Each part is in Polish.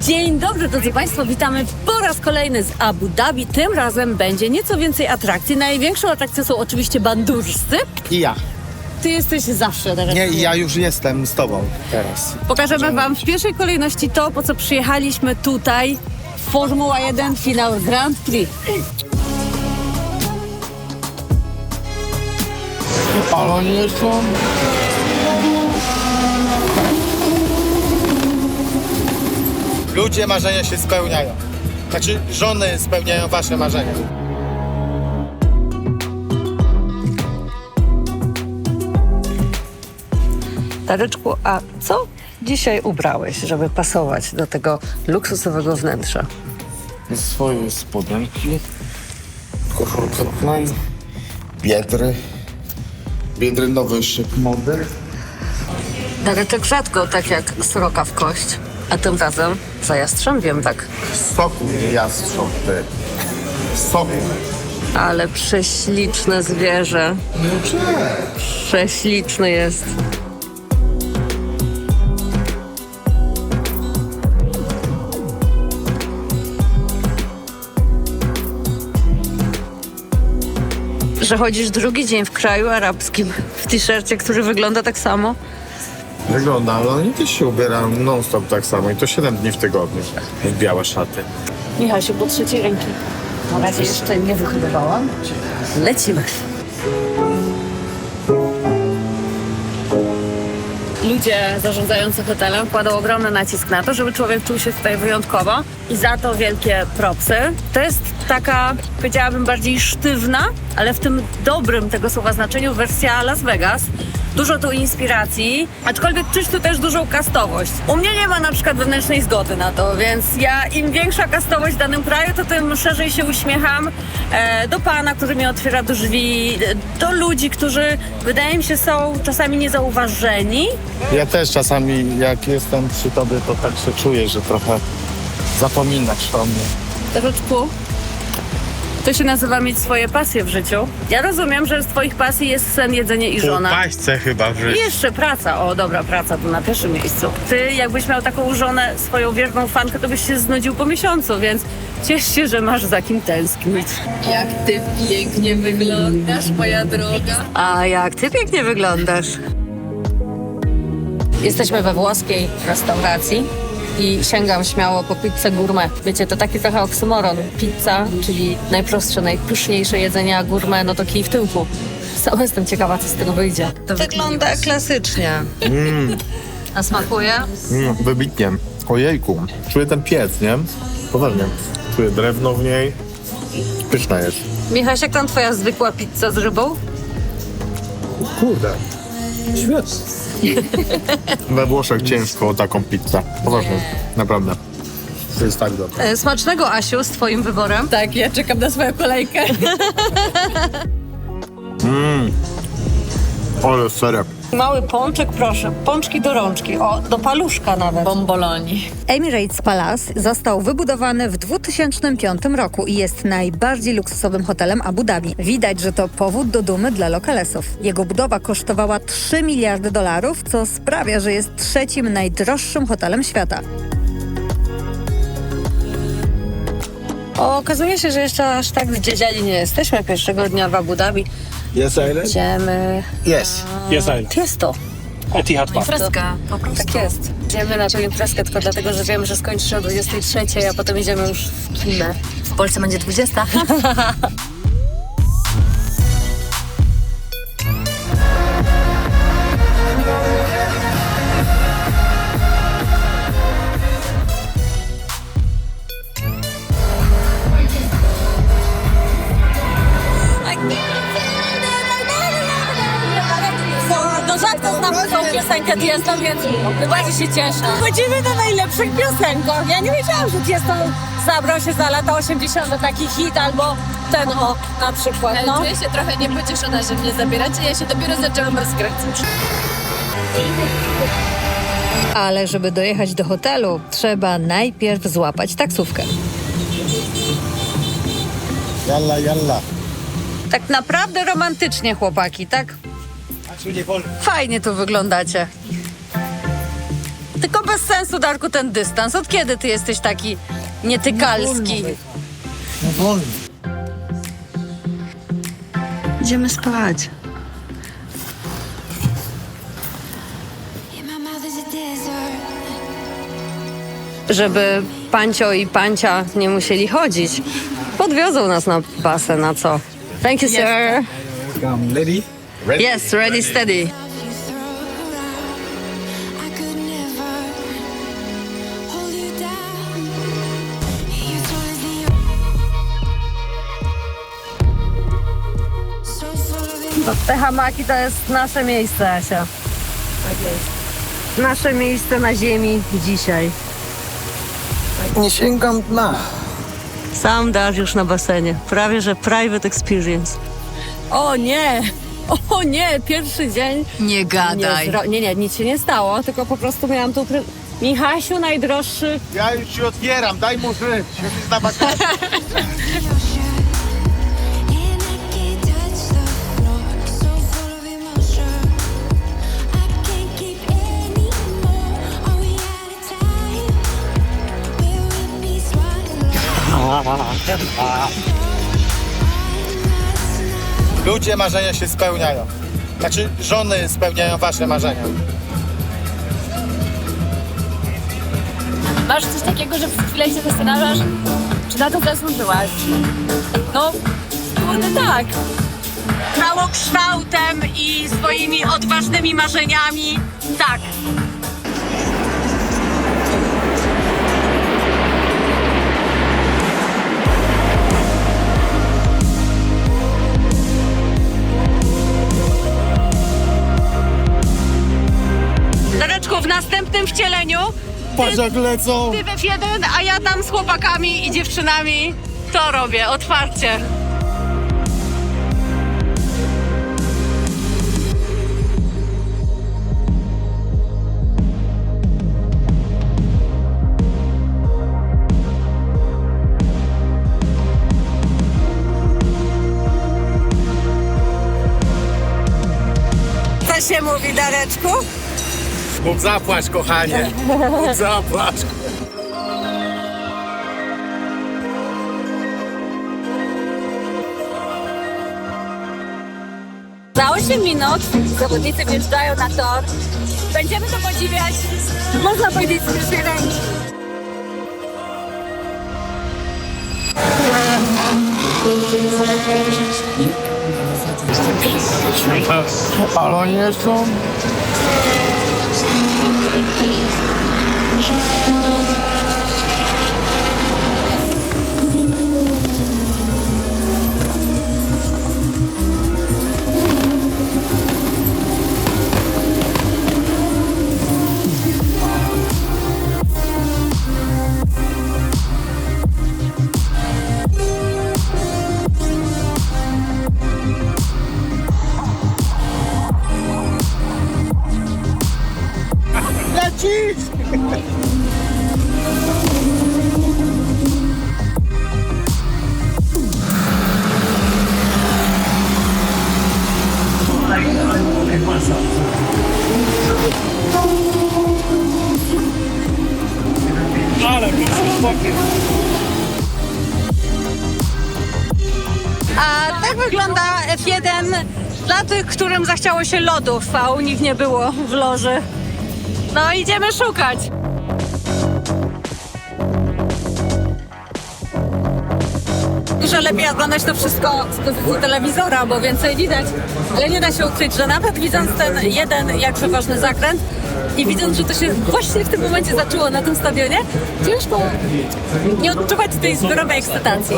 Dzień dobry, drodzy Państwo, witamy po raz kolejny z Abu Dhabi. Tym razem będzie nieco więcej atrakcji. Największą atrakcją są oczywiście bandurscy. I ja. Ty jesteś zawsze na Nie, i ja już jestem z tobą teraz. Pokażemy Wam w pierwszej kolejności to, po co przyjechaliśmy tutaj. Formuła 1, finał Grand Prix. Ale oni nie są... Ludzie marzenia się spełniają. Znaczy, żony spełniają wasze marzenia. Dareczku, a co dzisiaj ubrałeś, żeby pasować do tego luksusowego wnętrza? Swoje spodenki, koszulkę play, biedry, biedry nowy szyk mody. Dareczek rzadko tak jak sroka w kość, a tym razem za jastrzębiem tak. Soku jastrząby. Soku. Ale prześliczne zwierzę. Prześliczny jest. Że chodzisz drugi dzień w kraju arabskim w t-shircie, który wygląda tak samo? Wygląda, ale oni też się ubierają non-stop tak samo i to 7 dni w tygodniu. W białe szaty. Michasiu, po trzeciej ręki. Na razie jeszcze nie wychowywałam. Lecimy. Ludzie zarządzający hotelem kładą ogromny nacisk na to, żeby człowiek czuł się tutaj wyjątkowo i za to wielkie propsy. To jest taka, powiedziałabym, bardziej sztywna, ale w tym dobrym tego słowa znaczeniu wersja Las Vegas. Dużo tu inspiracji, aczkolwiek czuć tu też dużą kastowość. U mnie nie ma na przykład wewnętrznej zgody na to, więc ja im większa kastowość w danym kraju, to tym szerzej się uśmiecham e, do pana, który mi otwiera drzwi, do ludzi, którzy wydaje mi się są czasami niezauważeni, Ja też czasami jak jestem przy tobie, to tak się czuję, że trochę zapominasz o mnie. Troszeczku. To się nazywa mieć swoje pasje w życiu. Ja rozumiem, że z twoich pasji jest sen, jedzenie i żona. paźce chyba w I życiu. jeszcze praca. O, dobra, praca tu na pierwszym miejscu. Ty, jakbyś miał taką żonę, swoją wierną fankę, to byś się znudził po miesiącu, więc ciesz się, że masz za kim tęsknić. Jak ty pięknie wyglądasz, moja droga. A jak ty pięknie wyglądasz. Jesteśmy we włoskiej restauracji i sięgam śmiało po pizzę gourmet. Wiecie, to taki trochę oksymoron. Pizza, czyli najprostsze, najpyszniejsze jedzenie, a gourmet, no to kij w tyłku. Sama jestem ciekawa, co z tego wyjdzie. To wygląda klasycznie. A smakuje? Mm, wybitnie. Ojejku, czuję ten piec, nie? Poważnie. Czuję drewno w niej. Pyszna jest. Michaś, jak tam twoja zwykła pizza z rybą? Kurde. Świetnie. We Włoszech ciężko o taką pizzę. Poważnie. Naprawdę. To jest tak dobre. E, Smacznego, Asiu, z twoim wyborem. Tak, ja czekam na swoją kolejkę. Ale serek. Mały pączek, proszę. Pączki do rączki. O, do paluszka nawet. Bomboloni. Emirates Palace został wybudowany w 2005 roku i jest najbardziej luksusowym hotelem Abu Dhabi. Widać, że to powód do dumy dla lokalesów. Jego budowa kosztowała 3 miliardy dolarów, co sprawia, że jest trzecim najdroższym hotelem świata. Okazuje się, że jeszcze aż tak zdziedziali nie jesteśmy pierwszego dnia w Abu Dhabi. Jest Island? Idziemy... Jest. Yes, Island. Jest to. Etihad Park. Freska, po prostu. Tak jest. Idziemy na tę imprezkę tylko dlatego, że wiemy, że skończy się o 23, a potem idziemy już w kinę. W Polsce będzie 20. piosenkę Tiesto, więc bardzo się cieszę. Chodzimy na najlepszych piosenkach. Ja nie wiedziałam, że Tiesto zabrał się za lata 80. taki hit albo ten o na przykład. Ale No. czuję się trochę niepocieszona, że mnie zabieracie. Ja się dopiero zaczęłam rozkręcać. Ale żeby dojechać do hotelu, trzeba najpierw złapać taksówkę. Jalla, jalla. Tak naprawdę romantycznie, chłopaki, tak? Fajnie tu wyglądacie. Tylko bez sensu, Darku, ten dystans. Od kiedy ty jesteś taki nietykalski? Wolno. Idziemy spać. Żeby Pancio i Pancia nie musieli chodzić, podwiozą nas na basen, na co? Thank you, sir. Come, lady. Yes, ready, steady. Te hamaki to jest nasze miejsce, Asia. Tak jest. Nasze miejsce na ziemi dzisiaj. Nie sięgam dna. Sam Dariusz na basenie. Prawie, że private experience. O nie! O nie! Pierwszy dzień. Nie gadaj. Nie, nie, nie, nic się nie stało, tylko po prostu miałam tu... Pry... Michasiu, najdroższy. Ja już ci otwieram, daj mu żyć. Już na wakacje. Ludzie marzenia się spełniają. Znaczy, żony spełniają wasze marzenia. Masz coś takiego, że przez chwilę się zastanawiasz, czy na to zasłużyłaś. No, kurde tak. Całokształtem i swoimi odważnymi marzeniami. Tak. Wcieleniu Patrz jak lecą. ty w F1, a ja tam z chłopakami i dziewczynami to robię, otwarcie. Bóg zapłać, kochanie. Bóg zapłać. Za 8 minut zawodnicy wjeżdżają na tor. Będziemy to podziwiać, można powiedzieć, z pierwszej ręki. Ale oni jeszcze... Please. Zachciało się lodów, a u nich nie było w loży. No idziemy szukać. Że lepiej oglądać to wszystko z pozycji telewizora, bo więcej widać. Ale nie da się ukryć, że nawet widząc ten jeden jakże ważny zakręt i widząc, że to się właśnie w tym momencie zaczęło na tym stadionie, ciężko nie odczuwać tej zbiorowej ekscytacji.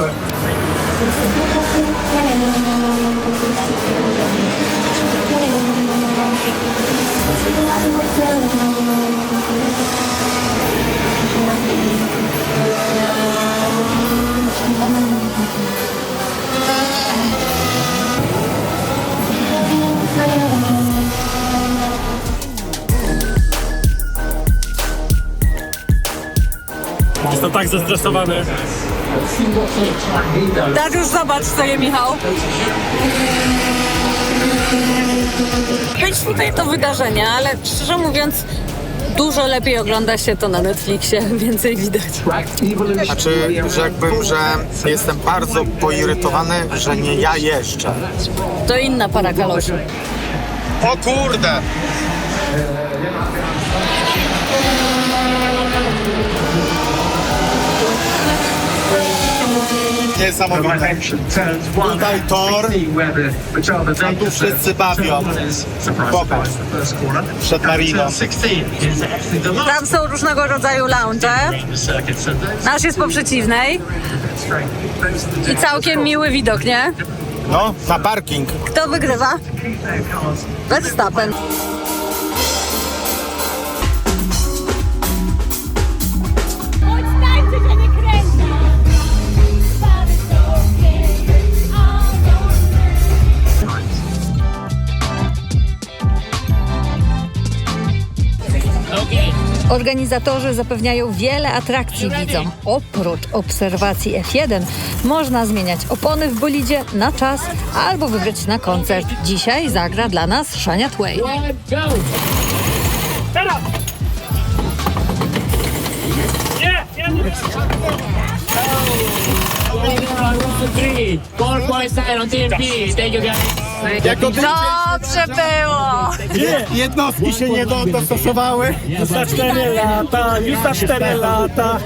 Jestem tak zestresowany. Dariusz, zobacz, co je Michał. Być tutaj to wydarzenie, ale szczerze mówiąc, Dużo lepiej ogląda się to na Netflixie, więcej widać. Znaczy, rzekłbym, że jestem bardzo poirytowany, że nie ja jeżdżę. To inna para kaloszy. O kurde! Niesamowite. Tutaj tor, tam tu wszyscy bawią. Popatrz, przed mariną. Tam są różnego rodzaju lounge. Nasz jest po przeciwnej. I całkiem miły widok, nie? No, na parking. Kto wygrywa? Verstappen. Organizatorzy zapewniają wiele atrakcji widzom. Oprócz obserwacji F1 można zmieniać opony w bolidzie na czas albo wybrać na koncert. Dzisiaj zagra dla nas Shania Twain. Jako Dobrze było! jednostki się nie do- dostosowały. Już za 4 lata, już za 4 lata.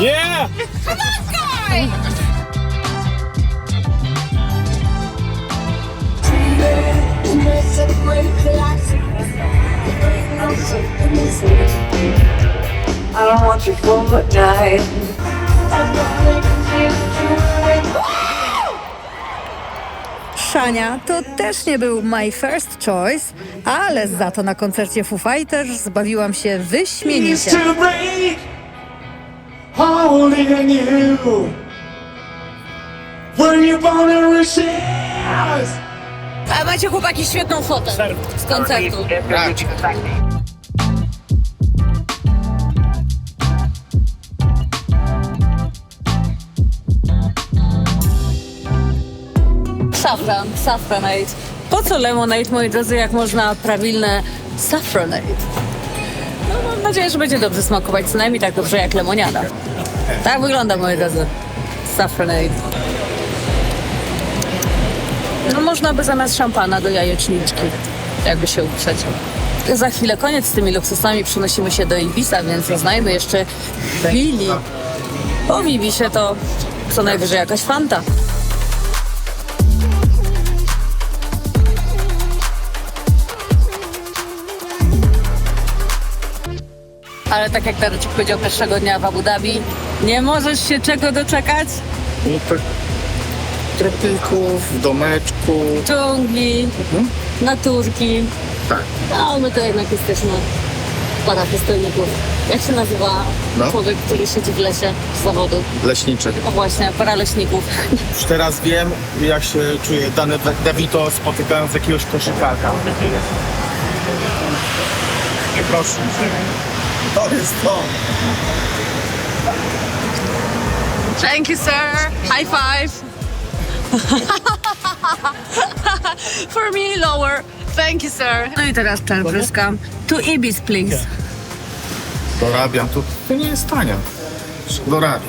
Yeah! Szania to też nie był my first choice, ale za to na koncercie Foo Fighters zbawiłam się wyśmienicie. you you A macie chłopaki świetną fotę z koncertu. Safran, saffronade. Po co lemonade, moi drodzy, jak można prawilne saffronade? No mam nadzieję, że będzie dobrze smakować, co najmniej tak dobrze jak lemoniada. Tak wygląda, moi drodzy. Saffronade. No można by zamiast szampana do jajeczniczki, jakby się uprzeć. Za chwilę koniec z tymi luksusami, przenosimy się do Ibisa, więc zaznajmy jeszcze chwili. Po Ibisie to co najwyżej jakaś fanta. Ale tak jak Dareczek powiedział pierwszego dnia w Abu Dhabi, nie możesz się czego doczekać? Tropików, domeczku. dżungli, naturki. Tak. No, my to jednak jesteśmy para przystojników. Jak się nazywa No. człowiek, który siedzi w lesie z zawodu? Leśniczy. O właśnie, para leśników. Już teraz wiem, jak się czuje dany DeVito spotykając jakiegoś koszykarka. Proszę. To jest to. Thank you, sir. High five. For me, lower. Thank you, sir. No i teraz czerpryskam. To Ibis, please. Dorabiam. To, to nie jest tania. Dorabiam.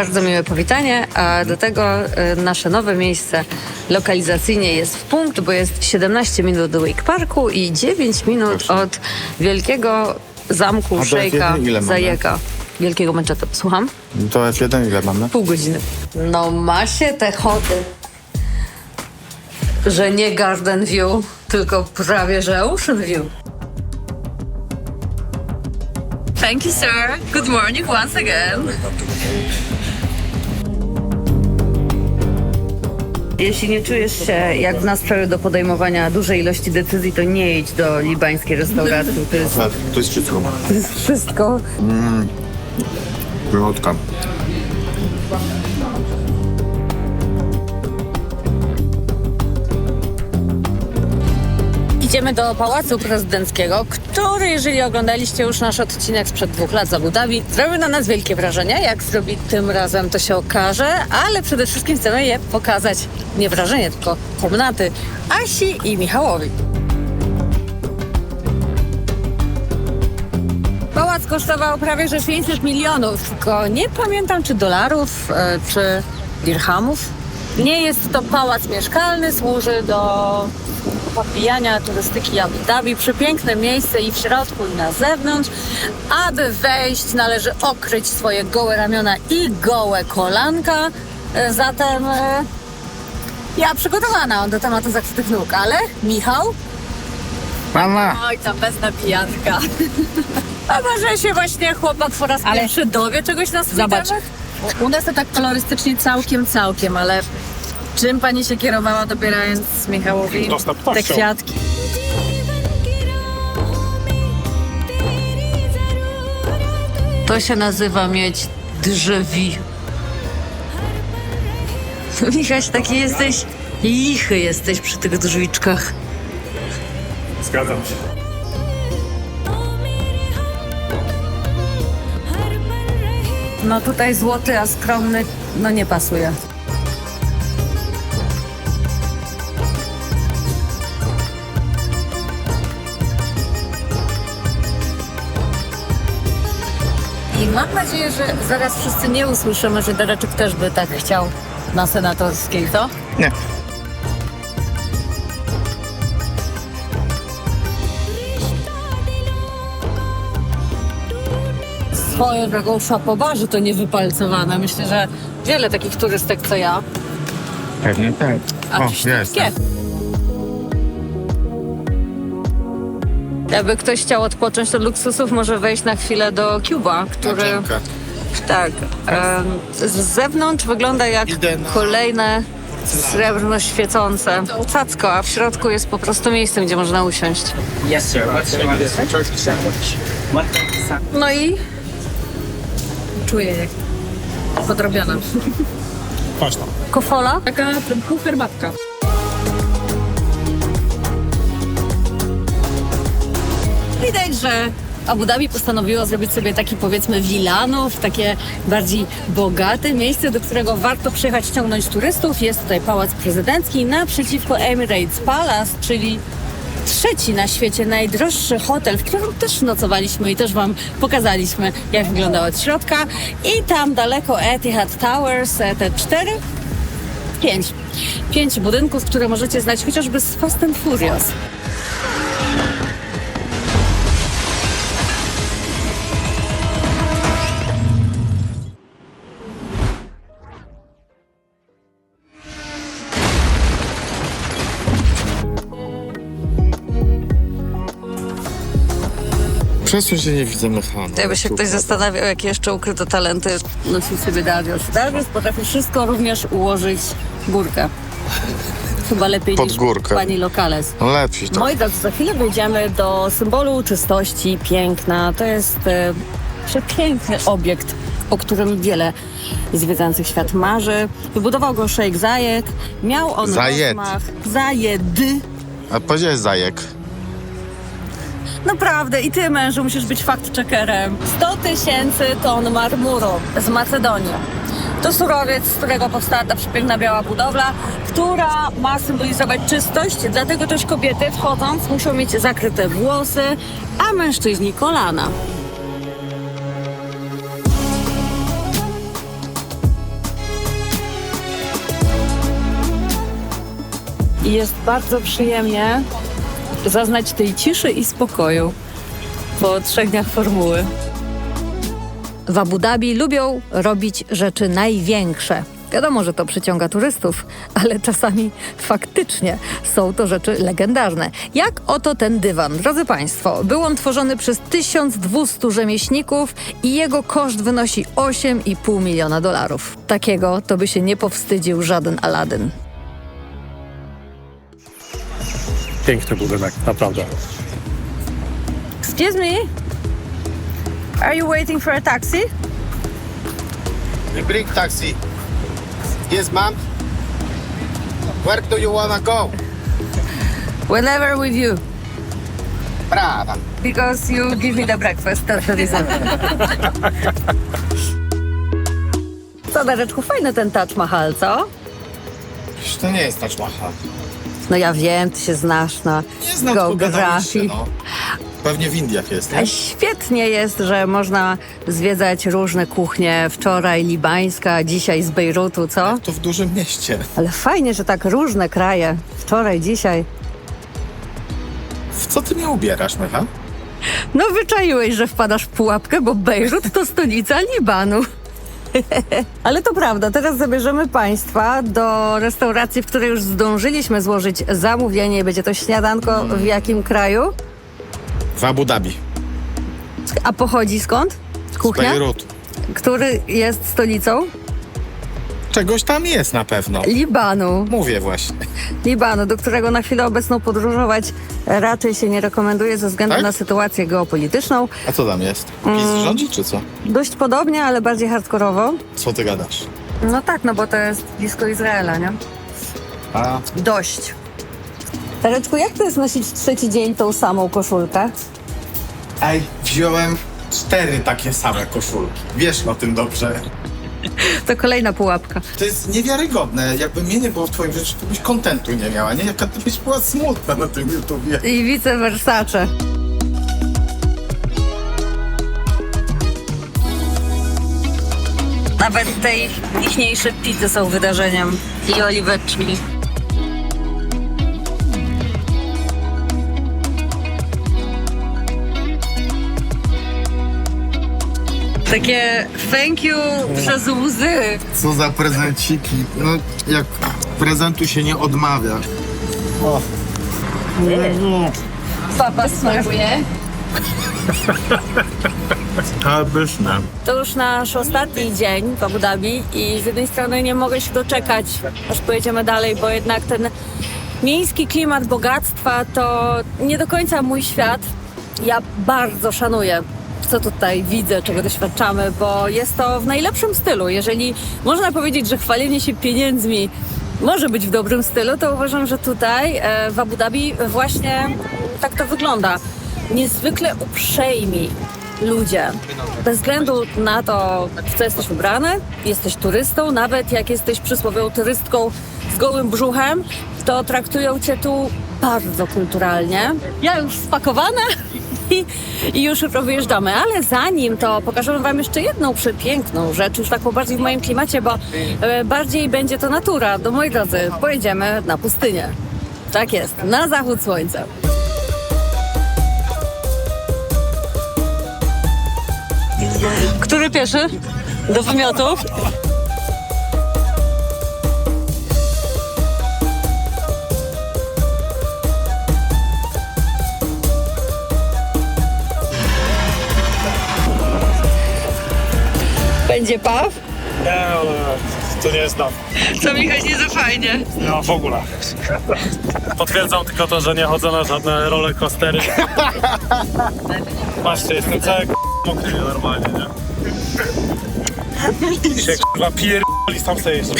Bardzo miłe powitanie, a do tego e, nasze nowe miejsce lokalizacyjnie jest w punkt, bo jest 17 minut do Wake Parku i 9 minut Proszę. od wielkiego zamku A do szejka F1 ile mamy? Zajeka. Wielkiego Manchesteru. Słucham? To F1 ile mamy? Pół godziny. No ma się te choty, że nie Garden View, tylko prawie że Ocean View. Thank you, sir. Good morning once again. Jeśli nie czujesz się jak w nastroju do podejmowania dużej ilości decyzji, to nie idź do libańskiej restauracji. To jest, A, To jest wszystko. to jest wszystko. Wychodka. Idziemy do Pałacu Prezydenckiego, który, jeżeli oglądaliście już nasz odcinek sprzed dwóch lat z Abu Dhabi, zrobił na nas wielkie wrażenie. Jak zrobi tym razem, to się okaże, ale przede wszystkim chcemy je pokazać, nie wrażenie, tylko komnaty Asi i Michałowi. Pałac kosztował prawie że 500 milionów, tylko nie pamiętam czy dolarów, e, czy dirhamów. Nie jest to pałac mieszkalny, służy do podbijania turystyki Abu Dhabi. Przepiękne miejsce i w środku, i na zewnątrz. Aby wejść, należy okryć swoje gołe ramiona i gołe kolanka. E, Zatem e, ja przygotowana do tematu zakrytych nóg, ale Michał? Mama! Oj, tam bez napijanka. A może się właśnie chłopak po raz pierwszy dowie czegoś na Zobacz. Zobacz. U nas to tak kolorystycznie całkiem, całkiem, ale czym pani się kierowała dobierając Michałowi Dostępnością. te kwiatki? To się nazywa mieć drzewi. Michaś, taki jesteś lichy jesteś przy tych drzwiczkach. Zgadzam się. No tutaj złoty, a skromny, no nie pasuje. I mam nadzieję, że zaraz wszyscy nie usłyszymy, że Dareczek też by tak chciał na senatorskiej, co? Nie. Swoją drogą szapobarzy to niewypalcowane. Myślę, że wiele takich turystek co ja. Pewnie tak. A O, czy Jakby ktoś chciał odpocząć od luksusów, może wejść na chwilę do Cuba, który Dziękuję. tak z zewnątrz wygląda jak Idę na- kolejne srebrno świecące cacko, a w środku jest po prostu miejscem, gdzie można usiąść. Yes, sir. What's your turkey sandwich? One turkey sandwich. No i Czuję jak podrobiona. Tam. kofola. Taka pół Widać, że Abu Dhabi postanowiło zrobić sobie taki powiedzmy Wilanów, takie bardziej bogate miejsce, do którego warto przyjechać ściągnąć turystów. Jest tutaj Pałac Prezydencki naprzeciwko Emirates Palace, czyli trzeci na świecie najdroższy hotel, w którym też nocowaliśmy i też Wam pokazaliśmy, jak wygląda od środka. I tam daleko Etihad Towers, te cztery, pięć. Pięć budynków, które możecie znać chociażby z Fast and Furious. Przesuń się, nie widzę mechanu. Jakby się ktoś zastanawiał, jakie jeszcze ukryte talenty nosił sobie Dariusz. Dariusz potrafi wszystko również ułożyć górkę. Chyba lepiej Pod niż górkę. pani Lokales. No lepiej to. Moi drodzy, za chwilę wejdziemy do symbolu czystości, piękna. To jest e, przepiękny obiekt, o którym wiele zwiedzających świat marzy. Wybudował go Sheikh Zayed. Miał on Zayed. rozmach... Zajedy. A powiedziałeś zajek. Naprawdę, i ty mężu musisz być fact-checkerem. 100 tysięcy ton marmuru z Macedonii. To surowiec, z którego powstała ta przepiękna biała budowla, która ma symbolizować czystość, dlatego też kobiety wchodząc muszą mieć zakryte włosy, a mężczyźni kolana. I jest bardzo przyjemnie zaznać tej ciszy i spokoju po trzech dniach formuły. W Abu Dhabi lubią robić rzeczy największe. Wiadomo, że to przyciąga turystów, ale czasami faktycznie są to rzeczy legendarne. Jak oto ten dywan. Drodzy Państwo, był on tworzony przez 1200 rzemieślników i jego koszt wynosi 8,5 miliona dolarów. Takiego to by się nie powstydził żaden Aladdin. Piękny budynek, naprawdę. Excuse me? Are you waiting for a taxi? We bring taxi. Yes, ma'am. Where do you wanna go? Whenever with you. Brawa. Because you give me the breakfast, that's the reason. Co, Dareczku, fajny ten Taj Mahal, co? To nie jest Taj Mahal. No ja wiem, ty się znasz na Nie znam tylko geografii. no. Pewnie w Indiach jest, nie? Świetnie jest, że można zwiedzać różne kuchnie. Wczoraj libańska, dzisiaj z Bejrutu, co? To w dużym mieście. Ale fajnie, że tak różne kraje. Wczoraj, dzisiaj. W co ty mnie ubierasz, Mecha? No wyczaiłeś, że wpadasz w pułapkę, bo Bejrut to stolica Libanu. Ale to prawda, teraz zabierzemy Państwa do restauracji, w której już zdążyliśmy złożyć zamówienie. Będzie to śniadanko w jakim kraju? W Abu Dhabi. A pochodzi skąd? Z Kuchnia? Bejrutu. Który jest stolicą? Czegoś tam jest na pewno. Libanu. Mówię właśnie. Libanu, do którego na chwilę obecną podróżować raczej się nie rekomenduje ze względu Tak? na sytuację geopolityczną. A co tam jest? PiS Mm. rządzi czy co? Dość podobnie, ale bardziej hardkorowo. Co ty gadasz? No tak, no bo to jest blisko Izraela, nie? A, Dość. Tareczku, jak to jest nosić trzeci dzień tą samą koszulkę? Ej, wziąłem cztery takie same koszulki. Wiesz o tym dobrze. To kolejna pułapka. To jest niewiarygodne. Jakby mnie nie było w twoim życiu, to byś kontentu nie miała, nie? Jaka ty byś była smutna na tym YouTubie. I vice versace. Nawet te ich ichniejsze pity są wydarzeniem. I oliweczki. Takie thank you przez łzy. Co za prezenciki. No, jak prezentu się nie odmawia. Papa smakuje. A pyszne. To już nasz ostatni dzień w Abu Dhabi i z jednej strony nie mogę się doczekać, aż pojedziemy dalej, bo jednak ten miejski klimat bogactwa to nie do końca mój świat. Ja bardzo szanuję co tutaj widzę, czego doświadczamy, bo jest to w najlepszym stylu. Jeżeli można powiedzieć, że chwalenie się pieniędzmi może być w dobrym stylu, to uważam, że tutaj e, w Abu Dhabi właśnie tak to wygląda. Niezwykle uprzejmi ludzie. Bez względu na to, w co jesteś ubrany, jesteś turystą, nawet jak jesteś przysłowiową turystką z gołym brzuchem, to traktują cię tu bardzo kulturalnie. Ja już spakowana i, już jutro wyjeżdżamy, ale zanim to pokażemy Wam jeszcze jedną przepiękną rzecz, już taką bardziej w moim klimacie, bo e, bardziej będzie to natura. Do moi drodzy, pojedziemy na pustynię. Tak jest, na zachód słońca. Który pierwszy? Do wymiotów? Będzie paw? Nie, ale to nie jest nam. Co Michał nie za fajnie. No w ogóle. Potwierdzam tylko to, że nie chodzę na żadne roller coastery. Patrzcie, jestem cały k- mokry normalnie, nie? Się k***a pierdoli sam sobie jeszcze.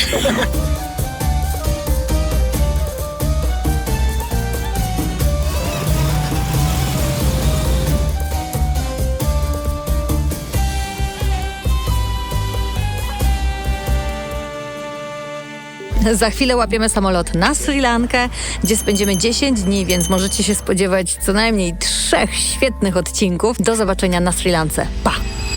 Za chwilę łapiemy samolot na Sri Lankę, gdzie spędzimy 10 dni, więc możecie się spodziewać co najmniej trzech świetnych odcinków. Do zobaczenia na Sri Lance. Pa!